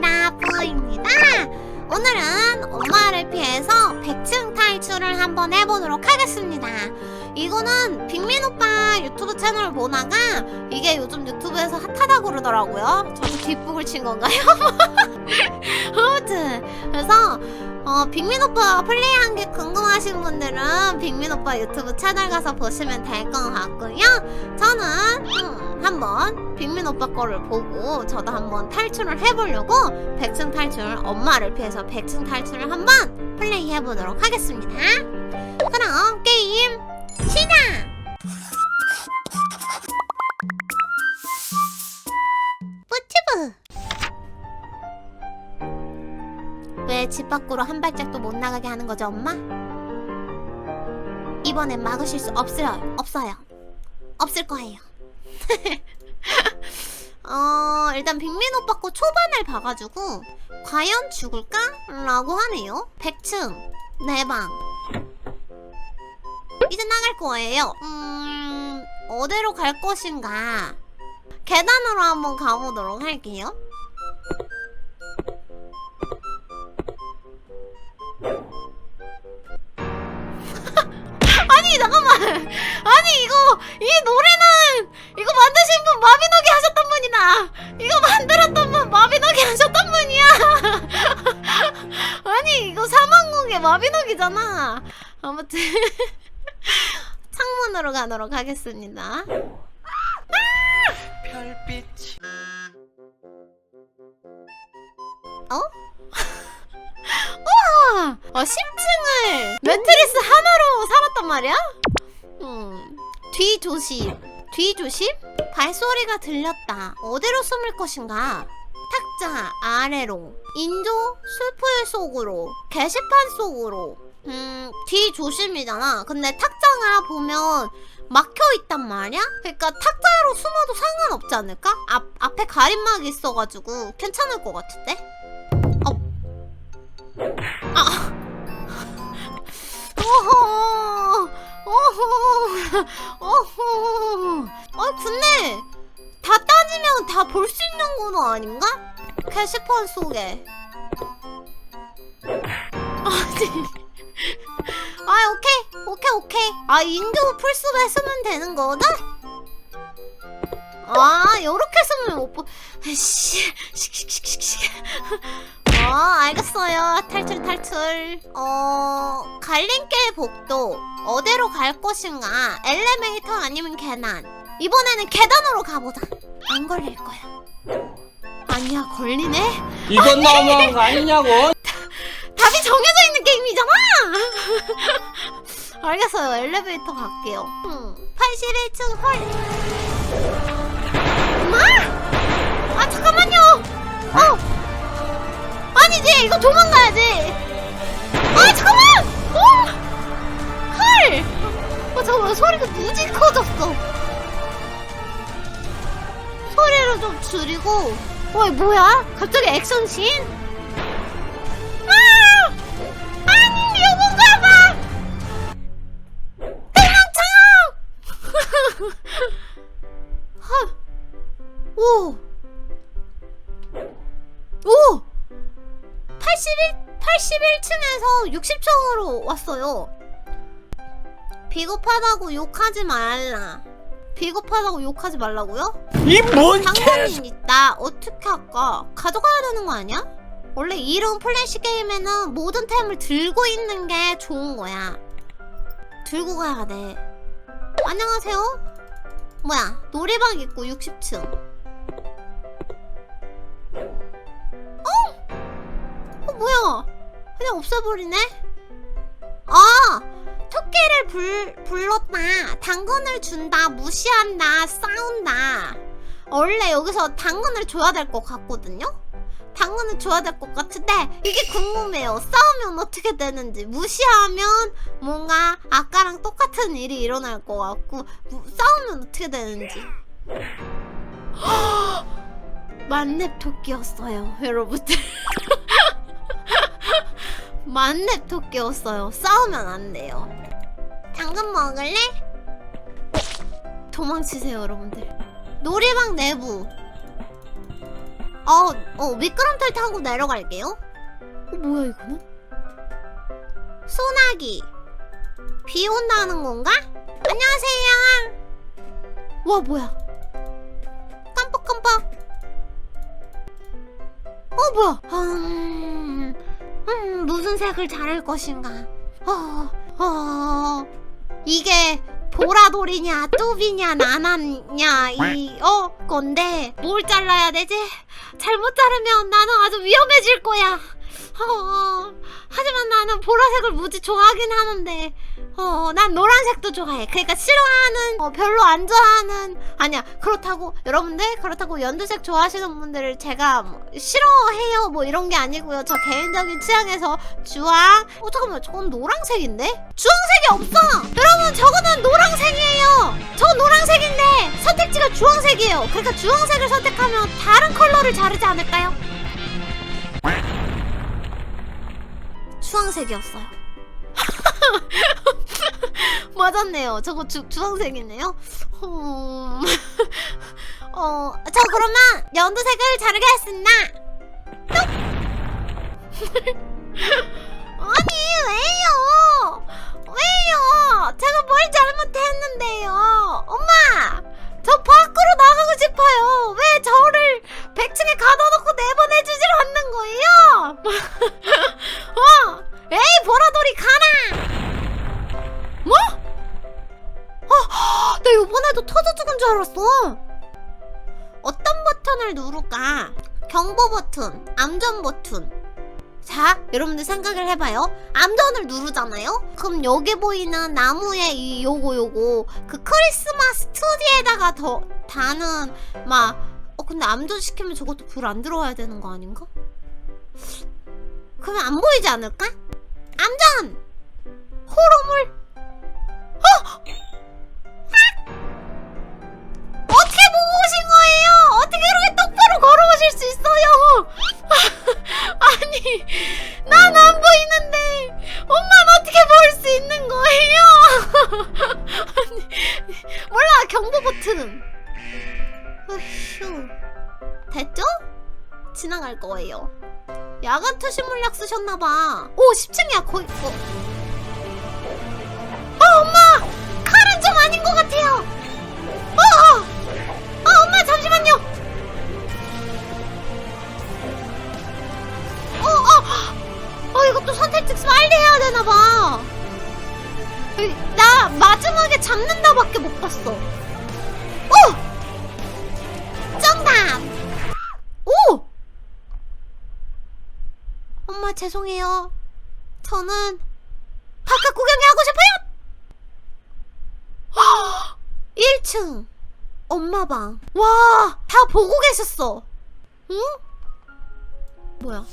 반갑습니다. 뿌입니다. 오늘은 엄마를 피해서 100층 탈출을 한번 해보도록 하겠습니다. 이거는 빅민 오빠 유튜브 채널을 보다가 이게 요즘 유튜브에서 핫하다고 그러더라고요. 저도 뒷북을 친 건가요? 아무튼 그래서 어, 빅민 오빠 플레이한 게 궁금하신 분들은 빅민 오빠 유튜브 채널 가서 보시면 될 것 같고요. 저는 음, 한번 빅민 오빠 거를 보고 저도 한번 탈출을 해보려고 100층 탈출 엄마를 피해서 100층 탈출을 한번 플레이 해보도록 하겠습니다. 그럼 게임 시작! 뿌튜브 왜 집 밖으로 한 발짝도 못 나가게 하는 거죠, 엄마? 이번엔 막으실 수 없어요. 없어요. 없을 거예요. 어, 일단 빅민 오빠 거 초반을 봐가지고 과연 죽을까? 라고 하네요. 100층 네 방. 이제 나갈 거예요. 음, 어디로 갈 것인가? 계단으로 한번 가보도록 할게요. 아니 잠깐만 아니 이거 이 노래는 이거 만드신 분 마비노기 하셨던 분이다 이거 만들었던 분 마비노기 하셨던 분이야. 아니 이거 사망곡의 마비노기잖아. 아무튼 창문으로 가도록 하겠습니다. 별빛 우와! 어, 10층을 매트리스 하나로 살았단 말이야? 음, 뒤 조심. 뒤 조심? 발소리가 들렸다. 어디로 숨을 것인가? 탁자 아래로. 인조 술풀 속으로. 게시판 속으로. 음, 뒤 조심이잖아. 근데 탁자가 보면 막혀 있단 말이야? 그러니까 탁자로 숨어도 상관없지 않을까? 앞, 앞에 가림막이 있어가지고 괜찮을 것 같은데? 아. 오호. 오호. 오호. 아 근데 다 따지면 다 볼 수 있는 건 아닌가? 게시판 속에. 아니. 아 오케이 오케이 오케이. 아 인도 풀숲에 쓰면 되는 거다? 아 요렇게 쓰면 못 보. 씨. 어, 알겠어요. 탈출, 탈출. 어, 갈림길 복도. 어디로 갈 것인가? 엘리베이터 아니면 계단. 이번에는 계단으로 가보자. 안 걸릴 거야. 아니야, 걸리네? 이건 너무한 거 아니냐고 답이 정해져 있는 게임이잖아! 알겠어요. 엘리베이터 갈게요. 음, 81층 헐. 마! 아, 잠깐만요! 어! 아니지! 이거 도망가야지! 아, 잠깐만! 어! 헐! 어, 잠깐만, 소리가 무지 커졌어. 소리를 좀 줄이고. 어, 이거 뭐야? 갑자기 액션 씬? 아! 아니, 요건가 봐! 도망쳐! 헐. 오! 오! 81, 81층에서 60층으로 왔어요. 비겁하다고 욕하지 말라. 비겁하다고 욕하지 말라고요? 이뭔 당근이 있다. 어떻게 할까? 가져가야 되는 거 아니야? 원래 이런 플래시 게임에는 모든 템을 들고 있는 게 좋은 거야. 들고 가야 돼. 안녕하세요? 뭐야, 놀이방 있고 60층. 뭐야? 그냥 없애버리네? 아! 토끼를 불, 불렀다. 당근을 준다. 무시한다. 싸운다. 원래 여기서 당근을 줘야 될 것 같거든요? 당근을 줘야 될 것 같은데 이게 궁금해요. 싸우면 어떻게 되는지 무시하면 뭔가 아까랑 똑같은 일이 일어날 것 같고 무- 싸우면 어떻게 되는지 만렙 토끼였어요, 여러분들. 만렙 토끼였어요. 싸우면 안 돼요. 당근 먹을래? 도망치세요, 여러분들. 놀이방 내부. 어, 어, 미끄럼틀 타고 내려갈게요. 어, 뭐야, 이거는? 소나기. 비 온다는 건가? 안녕하세요. 와, 뭐야. 깜빡깜빡. 어, 뭐야. 음, 음, 무슨 색을 자를 것인가. 어, 어, 이게 보라돌이냐, 뚜비냐, 나나냐, 이, 어, 건데, 뭘 잘라야 되지? 잘못 자르면 나는 아주 위험해질 거야. 어, 하지만 나는 보라색을 무지 좋아하긴 하는데, 어, 난 노란색도 좋아해. 그러니까 싫어하는, 어, 별로 안 좋아하는, 아니야. 그렇다고, 여러분들, 그렇다고 연두색 좋아하시는 분들을 제가 뭐 싫어해요. 뭐 이런 게 아니고요. 저 개인적인 취향에서 주황, 어, 잠깐만, 저건 노란색인데? 주황색이 없어! 여러분, 저거는 노란색이에요! 저 노란색인데, 선택지가 주황색이에요. 그러니까 주황색을 선택하면 다른 컬러를 자르지 않을까요? 주황색이었어요. 맞았네요. 저거 주, 주황색이네요. 음... 어, 저 그러면 연두색을 자르겠습니다. 뚝! 아니 왜요? 왜요? 제가 뭘 잘못했는데요? 엄마, 저 밖으로 나가고 싶어요. 왜 버튼, 암전 버튼. 자, 여러분들 생각을 해봐요. 암전을 누르잖아요? 그럼 여기 보이는 나무에 이 요거 요거 그 크리스마스 트리에다가 더 다는 막 어 근데 암전 시키면 저것도 불 안 들어와야 되는 거 아닌가? 그러면 안 보이지 않을까? 암전! 호러물! 어! 지나갈 거예요. 야간 투시 물약 쓰셨나봐. 오, 10층이야, 거의. 어. 어, 엄마! 칼은 좀 아닌 것 같아요. 어, 어! 어, 엄마, 잠시만요. 어, 어! 어, 이것도 선택지 빨리 해야 되나봐. 나 마지막에 잡는다밖에 못 봤어. 오! 정답! 오! 죄송해요. 저는 바깥 구경이 하고 싶어요. 1층 엄마 방. 와, 다 보고 계셨어. 응? 뭐야?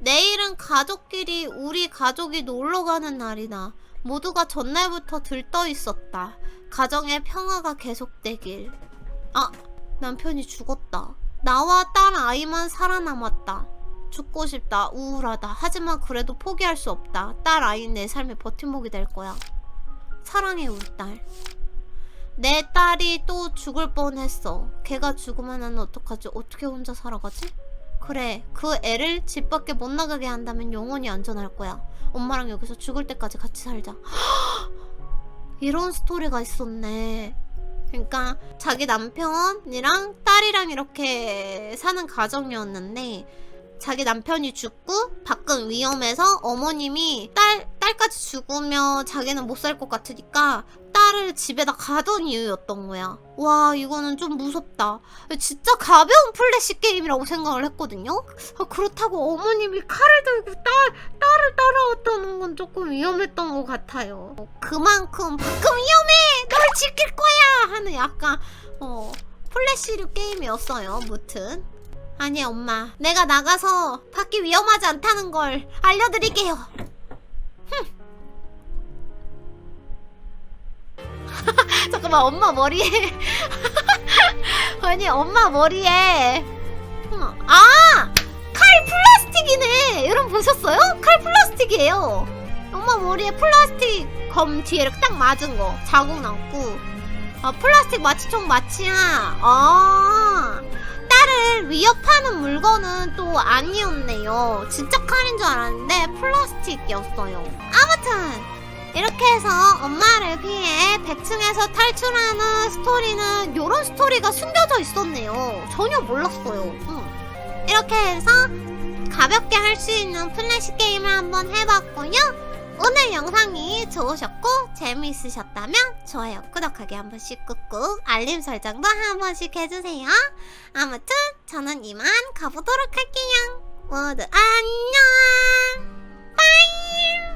내일은 가족끼리 우리 가족이 놀러 가는 날이다. 모두가 전날부터 들떠 있었다. 가정의 평화가 계속되길. 아, 남편이 죽었다. 나와 딸 아이만 살아남았다. 죽고 싶다. 우울하다. 하지만 그래도 포기할 수 없다. 딸 아이는 내 삶의 버팀목이 될 거야. 사랑해 우리 딸. 내 딸이 또 죽을 뻔했어. 걔가 죽으면 나는 어떡하지? 어떻게 혼자 살아가지? 그래, 그 애를 집 밖에 못 나가게 한다면 영원히 안전할 거야. 엄마랑 여기서 죽을 때까지 같이 살자. 이런 스토리가 있었네. 그러니까 자기 남편이랑 딸이랑 이렇게 사는 가정이었는데 자기 남편이 죽고 밖은 위험해서 어머님이 딸 딸까지 죽으면 자기는 못 살 것 같으니까 딸을 집에다 가던 이유였던 거야. 와 이거는 좀 무섭다. 진짜 가벼운 플래시 게임이라고 생각을 했거든요. 아, 그렇다고 어머님이 칼을 들고 딸 딸을 따라왔다는 건 조금 위험했던 것 같아요. 어, 그만큼 밖은 위험해. 널 지킬 거야 하는 약간 어 플래시류 게임이었어요. 무튼. 아니 엄마. 내가 나가서 밖이 위험하지 않다는 걸 알려드릴게요. 잠깐만 엄마 머리에. 아니 엄마 머리에. 어, 아! 칼 플라스틱이네. 여러분 보셨어요? 칼 플라스틱이에요. 엄마 머리에 플라스틱 검 뒤에 이렇게 딱 맞은 거. 자국 남고. 아 플라스틱 마취총 마취야. 아 나를 위협하는 물건은 또 아니었네요. 진짜 칼인 줄 알았는데 플라스틱이었어요. 아무튼 이렇게 해서 엄마를 피해 100층에서 탈출하는 스토리는 이런 스토리가 숨겨져 있었네요. 전혀 몰랐어요. 응. 이렇게 해서 가볍게 할 수 있는 플래시 게임을 한번 해봤고요. 오늘 영상이 좋으셨고 재미있으셨다면 좋아요, 구독하기 한 번씩 꾹꾹 알림 설정도 한 번씩 해주세요. 아무튼 저는 이만 가보도록 할게요. 모두 안녕. 빠이.